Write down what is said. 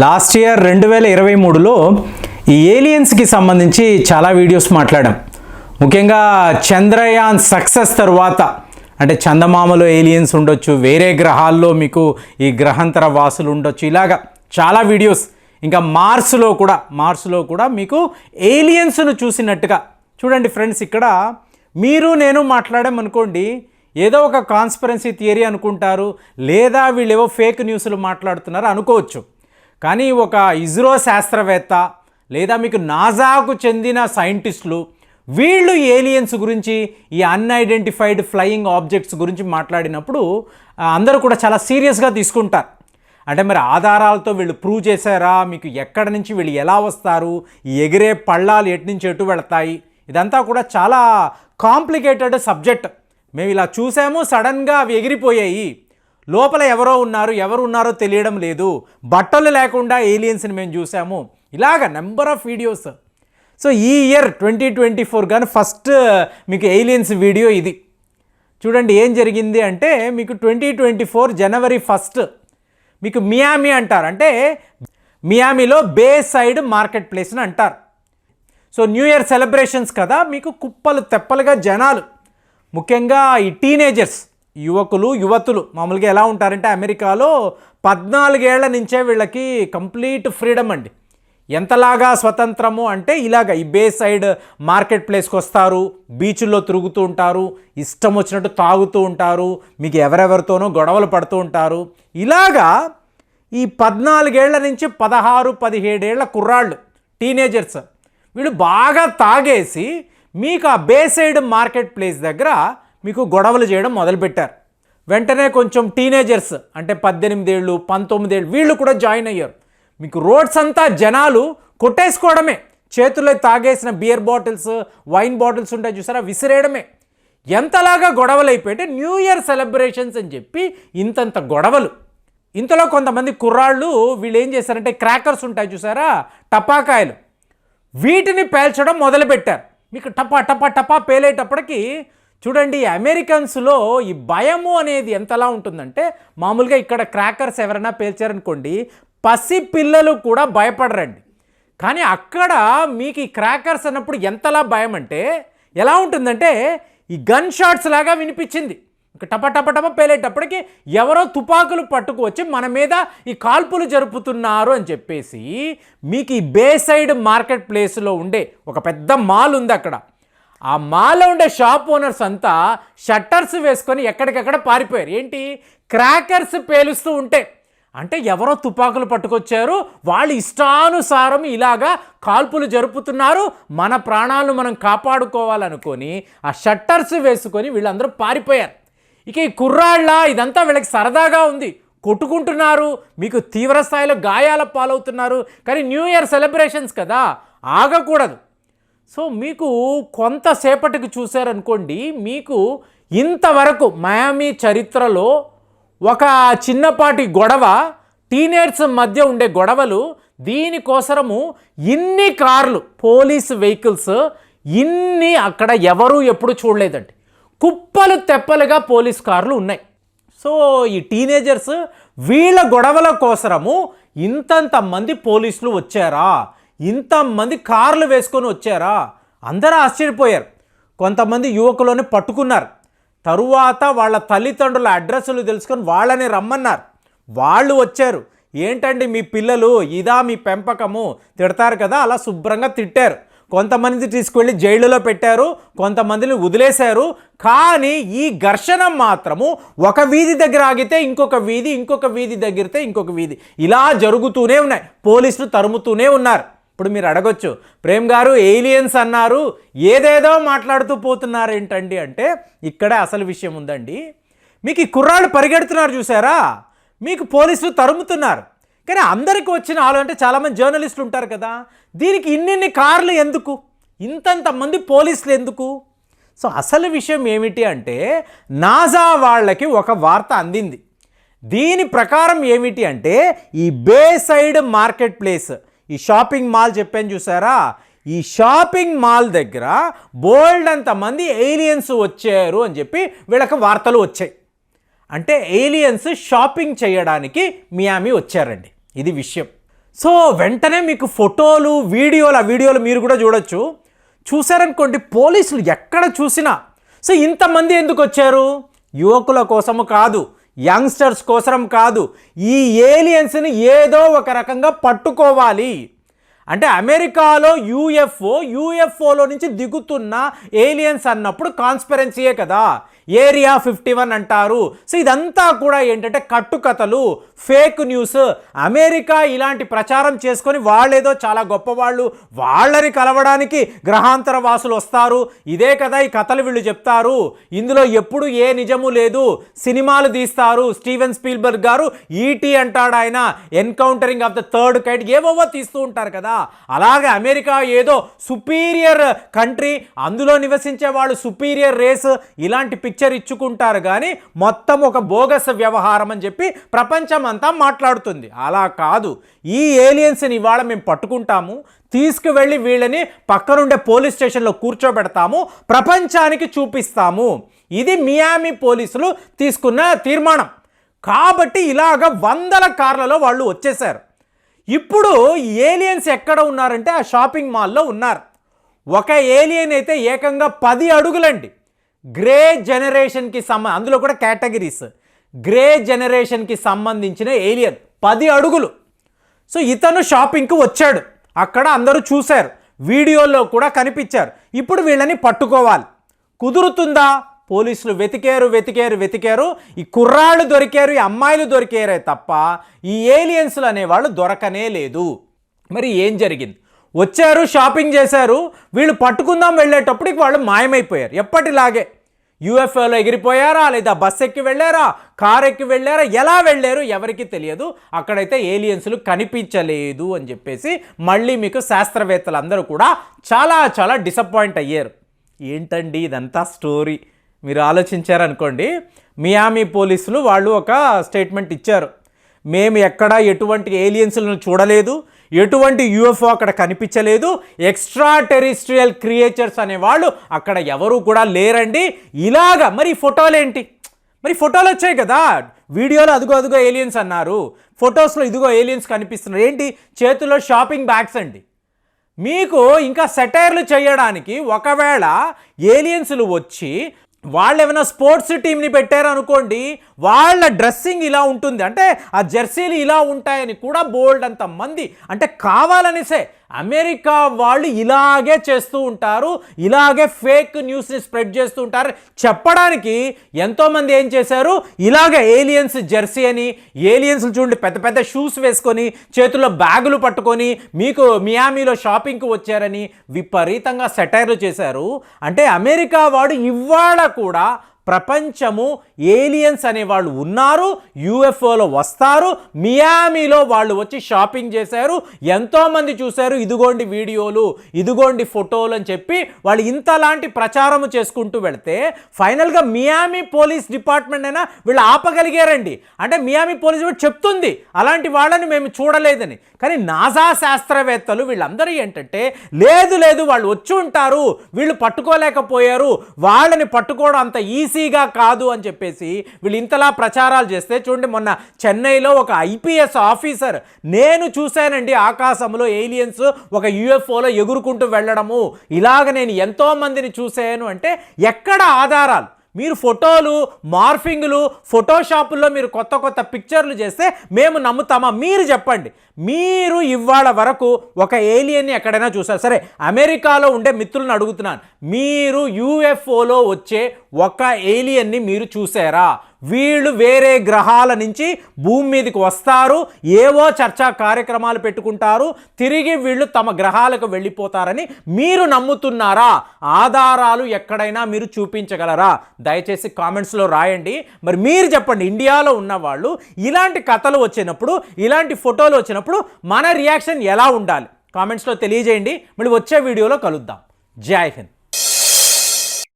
Last year రెండు వేల ఇరవై మూడులో ఈ ఏలియన్స్కి సంబంధించి చాలా వీడియోస్ మాట్లాడాం. ముఖ్యంగా చంద్రయాన్ సక్సెస్ తర్వాత అంటే చందమామలో ఏలియన్స్ ఉండొచ్చు వేరే గ్రహాల్లో మీకు ఈ గ్రహాంతర వాసులు ఉండొచ్చు ఇలాగా చాలా వీడియోస్. ఇంకా మార్స్లో కూడా మార్స్లో కూడా మీకు ఏలియన్స్ను చూసినట్టుగా. చూడండి ఫ్రెండ్స్ ఇక్కడ మీరు నేను మాట్లాడామనుకోండి ఏదో ఒక కాన్స్పరెన్సీ థియరీ అనుకుంటారు లేదా వీళ్ళేవో ఫేక్ న్యూస్లు మాట్లాడుతున్నారు అనుకోవచ్చు. కానీ ఒక ఇస్రో శాస్త్రవేత్త లేదా మీకు నాజాకు చెందిన సైంటిస్టులు వీళ్ళు ఏలియన్స్ గురించి ఈ అన్ఐడెంటిఫైడ్ ఫ్లయింగ్ ఆబ్జెక్ట్స్ గురించి మాట్లాడినప్పుడు అందరూ కూడా చాలా సీరియస్గా తీసుకుంటారు. అంటే మరి ఆధారాలతో వీళ్ళు ప్రూవ్ చేశారా? మీకు ఎక్కడి నుంచి వీళ్ళు ఎలా వస్తారు? ఈ ఎగిరే పళ్ళాలు ఎటు నుంచి ఎటు వెళతాయి? ఇదంతా కూడా చాలా కాంప్లికేటెడ్ సబ్జెక్ట్. మేము ఇలా చూసాము సడన్గా అవి ఎగిరిపోయాయి. లోపల ఎవరో ఉన్నారు ఎవరు ఉన్నారో తెలియడం లేదు. బట్టలు లేకుండా ఏలియన్స్ని మేము చూసాము. ఇలాగ నెంబర్ ఆఫ్ వీడియోస్ సో ఈ ఇయర్ ట్వంటీ ట్వంటీ ఫోర్ కానీ ఫస్ట్ మీకు ఏలియన్స్ వీడియో ఇది. చూడండి ఏం జరిగింది అంటే మీకు twenty twenty four January first మీకు మియామి అంటారు. అంటే మియామిలో బే సైడ్ మార్కెట్ ప్లేస్ని అంటారు. సో న్యూ ఇయర్ సెలబ్రేషన్స్ కదా మీకు కుప్పలు తెప్పలుగా జనాలు. ముఖ్యంగా ఈ టీనేజర్స్ యువకులు యువతులు మామూలుగా ఎలా ఉంటారంటే అమెరికాలో పద్నాలుగేళ్ళ నుంచే వీళ్ళకి కంప్లీట్ ఫ్రీడమ్ అండి. ఎంతలాగా స్వతంత్రము అంటే ఇలాగ ఈ బే సైడ్ మార్కెట్ ప్లేస్కి వస్తారు బీచ్ల్లో తిరుగుతూ ఉంటారు ఇష్టం వచ్చినట్టు తాగుతూ ఉంటారు మీకు ఎవరెవరితోనో గొడవలు పడుతూ ఉంటారు. ఇలాగా ఈ పద్నాలుగేళ్ళ నుంచి పదహారు పదిహేడేళ్ళ కుర్రాళ్ళు టీనేజర్స్ వీళ్ళు బాగా తాగేసి మీకు ఆ బే సైడ్ మార్కెట్ ప్లేస్ దగ్గర మీకు గొడవలు చేయడం మొదలుపెట్టారు. వెంటనే కొంచెం టీనేజర్స్ అంటే పద్దెనిమిదేళ్ళు పంతొమ్మిదేళ్ళు వీళ్ళు కూడా జాయిన్ అయ్యారు. మీకు రోడ్స్ అంతా జనాలు కొట్టేసుకోవడమే. చేతుల్లో తాగేసిన బియర్ బాటిల్స్ వైన్ బాటిల్స్ ఉంటాయి చూసారా? విసిరేయడమే. ఎంతలాగా గొడవలు అయిపోయింటే న్యూ ఇయర్ సెలబ్రేషన్స్ అని చెప్పి ఇంతంత గొడవలు. ఇంతలో కొంతమంది కుర్రాళ్ళు వీళ్ళు ఏం చేశారంటే క్రాకర్స్ ఉంటాయి చూసారా? టపాకాయలు. వీటిని పేల్చడం మొదలుపెట్టారు. మీకు టపా టపా టపా పేలేటప్పటికి చూడండి అమెరికన్స్లో ఈ భయము అనేది ఎంతలా ఉంటుందంటే మామూలుగా ఇక్కడ క్రాకర్స్ ఎవరైనా పేల్చారనుకోండి పసి పిల్లలు కూడా భయపడరండి. కానీ అక్కడ మీకు ఈ క్రాకర్స్ అన్నప్పుడు ఎంతలా భయం అంటే ఎలా ఉంటుందంటే ఈ గన్ షాట్స్ లాగా వినిపించింది. టప టప టప పేలేటప్పటికి ఎవరో తుపాకులు పట్టుకువచ్చి మన మీద ఈ కాల్పులు జరుపుతున్నారు అని చెప్పేసి మీకు ఈ బే సైడ్ మార్కెట్ ప్లేస్లో ఉండే ఒక పెద్ద మాల్ ఉంది అక్కడ. ఆ మాల్లో ఉండే షాప్ ఓనర్స్ అంతా షట్టర్స్ వేసుకొని ఎక్కడికక్కడ పారిపోయారు. ఏంటి? క్రాకర్స్ పేలుస్తూ ఉంటే. అంటే ఎవరో తుపాకులు పట్టుకొచ్చారు. వాళ్ళు ఇష్టానుసారం ఇలాగా కాల్పులు జరుపుతున్నారు. మన ప్రాణాలను మనం కాపాడుకోవాలనుకొని ఆ షట్టర్స్ వేసుకొని వీళ్ళందరూ పారిపోయారు. ఇక ఈ కుర్రాళ్ళ ఇదంతా వీళ్ళకి సరదాగా ఉంది. కొట్టుకుంటున్నారు. మీకు తీవ్ర స్థాయిలో గాయాల పాలవుతున్నారు. కానీ న్యూ ఇయర్ సెలబ్రేషన్స్ కదా. ఆగకూడదు. సో మీకు కొంతసేపటికి చూశారనుకోండి మీకు ఇంతవరకు మయామి చరిత్రలో ఒక చిన్నపాటి గొడవ టీనేజర్స్ మధ్య ఉండే గొడవలు దీనికోసరము ఇన్ని కార్లు పోలీస్ వెహికల్స్ ఇన్ని అక్కడ ఎవరూ ఎప్పుడు చూడలేదండి. కుప్పలు తెప్పలుగా పోలీస్ కార్లు ఉన్నాయి. సో ఈ టీనేజర్స్ వీళ్ళ గొడవల కోసరము ఇంతంత మంది పోలీసులు వచ్చారా? ఇంతమంది కార్లు వేసుకొని వచ్చారా? అందరూ ఆశ్చర్యపోయారు. కొంతమంది యువకులను పట్టుకున్నారు. తరువాత వాళ్ళ తల్లిదండ్రుల అడ్రస్లు తెలుసుకొని వాళ్ళని రమ్మన్నారు. వాళ్ళు వచ్చారు. ఏంటండి మీ పిల్లలు? ఇదా మీ పెంపకము? తిడతారు కదా? అలా శుభ్రంగా తిట్టారు. కొంతమంది తీసుకువెళ్ళి జైలులో పెట్టారు. కొంతమందిని వదిలేశారు. కానీ ఈ ఘర్షణ మాత్రము ఒక వీధి దగ్గర ఆగితే ఇంకొక వీధి ఇంకొక వీధి దగ్గరితే ఇంకొక వీధి. ఇలా జరుగుతూనే ఉన్నాయి. పోలీసులు తరుముతూనే ఉన్నారు. ఇప్పుడు మీరు అడగొచ్చు ప్రేమ్ గారు ఏలియన్స్ అన్నారు ఏదేదో మాట్లాడుతూ పోతున్నారు ఏంటండి అంటే ఇక్కడే అసలు విషయం ఉందండి. మీకు ఈ కుర్రాళ్ళు పరిగెడుతున్నారు చూసారా? మీకు పోలీసులు తరుముతున్నారు. కానీ అందరికీ వచ్చిన ఆలో అంటే చాలామంది జర్నలిస్టులు ఉంటారు కదా దీనికి ఇన్నిన్ని కార్లు ఎందుకు? ఇంతంత మంది పోలీసులు ఎందుకు? సో అసలు విషయం ఏమిటి అంటే నాజా వాళ్ళకి ఒక వార్త అందింది. దీని ప్రకారం ఏమిటి అంటే ఈ బే సైడ్ మార్కెట్ ప్లేస్ ఈ షాపింగ్ మాల్ చెప్పాను చూసారా? ఈ షాపింగ్ మాల్ దగ్గర బోల్డ్ అంతమంది ఏలియన్స్ వచ్చారు అని చెప్పి వీళ్ళకి వార్తలు వచ్చాయి. అంటే ఏలియన్స్ షాపింగ్ చేయడానికి మియామి వచ్చారండి. ఇది విషయం. సో వెంటనే మీకు ఫోటోలు వీడియోలు ఆ వీడియోలు మీరు కూడా చూడొచ్చు. చూసారనుకోండి పోలీసులు ఎక్కడ చూసినా సో ఇంతమంది ఎందుకు వచ్చారు? యువకుల కోసము కాదు. యంగ్స్టర్స్ కోసం కాదు ఈ ఏలియన్స్ని ఏదో ఒక రకంగా పట్టుకోవాలి. అంటే అమెరికాలో యూఎఫ్ఓ యూఎఫ్ఓలో నుంచి దిగుతున్న ఏలియన్స్ అన్నప్పుడు కాన్స్పరెన్సీయే కదా. ఏరియా ఫిఫ్టీ వన్ అంటారు. సో ఇదంతా కూడా ఏంటంటే కట్టుకథలు ఫేక్ న్యూస్. అమెరికా ఇలాంటి ప్రచారం చేసుకొని వాళ్ళేదో చాలా గొప్పవాళ్ళు వాళ్ళని కలవడానికి గ్రహాంతర వాసులు వస్తారు. ఇదే కదా ఈ కథలు వీళ్ళు చెప్తారు. ఇందులో ఎప్పుడు ఏ నిజము లేదు. సినిమాలు తీస్తారు. స్టీవెన్ స్పీల్బర్గ్ గారు ఈటీ అంటాడు ఆయన encountering of the third kind ఏవోవో తీస్తూ ఉంటారు కదా. అలాగే అమెరికా ఏదో సుపీరియర్ కంట్రీ అందులో నివసించే వాళ్ళు సుపీరియర్ రేస్ ఇలాంటి పిక్చర్ ఇచ్చుకుంటారు కానీ మొత్తం ఒక బోగస్ వ్యవహారం అని చెప్పి ప్రపంచం అంతా మాట్లాడుతుంది. అలా కాదు. ఈ ఏలియన్స్ని ఇవాళ మేము పట్టుకుంటాము. తీసుకువెళ్ళి వీళ్ళని పక్కనుండే పోలీస్ స్టేషన్లో కూర్చోబెడతాము. ప్రపంచానికి చూపిస్తాము. ఇది మియామి పోలీసులు తీసుకున్న తీర్మానం. కాబట్టి ఇలాగ వందల కార్లలో వాళ్ళు వచ్చేసారు ఇప్పుడు ఏలియన్స్ ఎక్కడ ఉన్నారంటే ఆ షాపింగ్ మాల్లో ఉన్నారు. ఒక ఏలియన్ అయితే ఏకంగా పది అడుగులండి. గ్రే జనరేషన్కి సంబంధ అందులో కూడా కేటగిరీస్. గ్రే జనరేషన్కి సంబంధించిన ఏలియన్ పది అడుగులు. సో ఇతను షాపింగ్కి వచ్చాడు. అక్కడ అందరూ చూశారు. వీడియోలో కూడా కనిపించారు. ఇప్పుడు వీళ్ళని పట్టుకోవాలి. కుదురుతుందా? పోలీసులు వెతికారు వెతికారు వెతికారు. ఈ కుర్రాళ్ళు దొరికారు ఈ అమ్మాయిలు దొరికారే తప్ప ఈ ఏలియన్స్లు అనేవాళ్ళు దొరకనే లేదు. మరి ఏం జరిగింది? వచ్చారు షాపింగ్ చేశారు వీళ్ళు పట్టుకుందాం వెళ్ళేటప్పటికి వాళ్ళు మాయమైపోయారు. ఎప్పటిలాగే యూఎఫ్ఓలో ఎగిరిపోయారా లేదా బస్ ఎక్కి వెళ్ళారా కార్ ఎక్కి వెళ్ళారా ఎలా వెళ్ళారు ఎవరికి తెలియదు. అక్కడైతే ఏలియన్స్లు కనిపించలేదు అని చెప్పేసి మళ్ళీ మీకు శాస్త్రవేత్తలు అందరూ కూడా చాలా చాలా డిసప్పాయింట్ అయ్యారు. ఏంటండి ఇదంతా స్టోరీ? మీరు ఆలోచించారనుకోండి మియామి పోలీసులు వాళ్ళు ఒక స్టేట్మెంట్ ఇచ్చారు. మేము ఎక్కడా ఎటువంటి ఏలియన్స్లను చూడలేదు ఎటువంటి యూఎఫ్ఓ అక్కడ కనిపించలేదు ఎక్స్ట్రా టెరిస్ట్రియల్ క్రియేచర్స్ అనేవాళ్ళు అక్కడ ఎవరు కూడా లేరండి. ఇలాగా మరి ఫోటోలేంటి ఫోటోలు ఏంటి? మరి ఫోటోలు వచ్చాయి కదా. వీడియోలో అదిగో అదిగో ఏలియన్స్ అన్నారు. ఫొటోస్లో ఇదిగో ఏలియన్స్ కనిపిస్తున్నారు. ఏంటి? చేతిలో షాపింగ్ బ్యాగ్స్ అండి. మీకు ఇంకా సెటైర్లు చేయడానికి ఒకవేళ ఏలియన్స్లు వచ్చి వాళ్ళు ఏమైనా స్పోర్ట్స్ టీంని పెట్టారనుకోండి వాళ్ళ డ్రెస్సింగ్ ఇలా ఉంటుంది. అంటే ఆ జెర్సీలు ఇలా ఉంటాయని కూడా బోల్డ్ అంత మంది. అంటే కావాలనిసే అమెరికా వాళ్ళు ఇలాగే చేస్తూ ఉంటారు ఇలాగే ఫేక్ న్యూస్ని స్ప్రెడ్ చేస్తూ ఉంటారు. చెప్పడానికి ఎంతోమంది ఏం చేశారు? ఇలాగే ఏలియన్స్ జెర్సీ అని ఏలియన్స్ చూడండి పెద్ద పెద్ద షూస్ వేసుకొని చేతుల్లో బ్యాగులు పట్టుకొని మీకు మియామీలో షాపింగ్కి వచ్చారని విపరీతంగా సెటైర్లు చేశారు. అంటే అమెరికా వాడు ఇవాళ కూడా ప్రపంచము ఏలియన్స్ అనే వాళ్ళు ఉన్నారు యూఎఫ్ఓలో వస్తారు మియామీలో వాళ్ళు వచ్చి షాపింగ్ చేశారు ఎంతోమంది చూశారు ఇదిగోండి వీడియోలు ఇదిగోండి ఫోటోలు అని చెప్పి వాళ్ళు ఇంతలాంటి ప్రచారం చేసుకుంటూ వెళితే ఫైనల్గా మియామి పోలీస్ డిపార్ట్మెంట్ అయినా వీళ్ళు ఆపగలిగారండి. అంటే మియామి పోలీస్ కూడా చెప్తుంది అలాంటి వాళ్ళని మేము చూడలేదని. కానీ నాసా శాస్త్రవేత్తలు వీళ్ళందరూ ఏంటంటే లేదు లేదు వాళ్ళు వచ్చి ఉంటారు వీళ్ళు పట్టుకోలేకపోయారు వాళ్ళని పట్టుకోవడం అంత ఈజీగా కాదు అని చెప్పేసి వీళ్ళు ఇంతలా ప్రచారాలు చేస్తే చూడండి మొన్న చెన్నైలో ఒక ఐపీఎస్ ఆఫీసర్ నేను చూశానండి ఆకాశంలో ఏలియన్స్ ఒక యుఎఫ్ఓలో ఎగురుకుంటూ వెళ్ళడము. ఇలాగ నేను ఎంతో మందిని చూశాను అంటే ఎక్కడ ఆధారాలు? మీరు ఫోటోలు మార్ఫింగ్లు ఫోటోషాపుల్లో మీరు కొత్త కొత్త పిక్చర్లు చేస్తే మేము నమ్ముతామా? మీరు చెప్పండి. మీరు ఇవాళ వరకు ఒక ఏలియన్ని ఎక్కడైనా చూసారు. సరే అమెరికాలో ఉండే మిత్రులను అడుగుతున్నాను. మీరు యూఎఫ్ఓలో వచ్చే ఒక ఏలియన్ని మీరు చూసారా? వీళ్ళు వేరే గ్రహాల నుంచి భూమి మీదకి వస్తారు ఏవో చర్చా కార్యక్రమాలు పెట్టుకుంటారు తిరిగి వీళ్ళు తమ గ్రహాలకు వెళ్ళిపోతారని మీరు నమ్ముతున్నారా? ఆధారాలు ఎక్కడైనా మీరు చూపించగలరా? దయచేసి కామెంట్స్లో రాయండి. మరి మీరు చెప్పండి ఇండియాలో ఉన్న వాళ్ళు ఇలాంటి కథలు వచ్చినప్పుడు ఇలాంటి ఫోటోలు వచ్చినప్పుడు మన రియాక్షన్ ఎలా ఉండాలి? కామెంట్స్లో తెలియజేయండి. మళ్ళీ వచ్చే వీడియోలో కలుద్దాం. జై హింద్.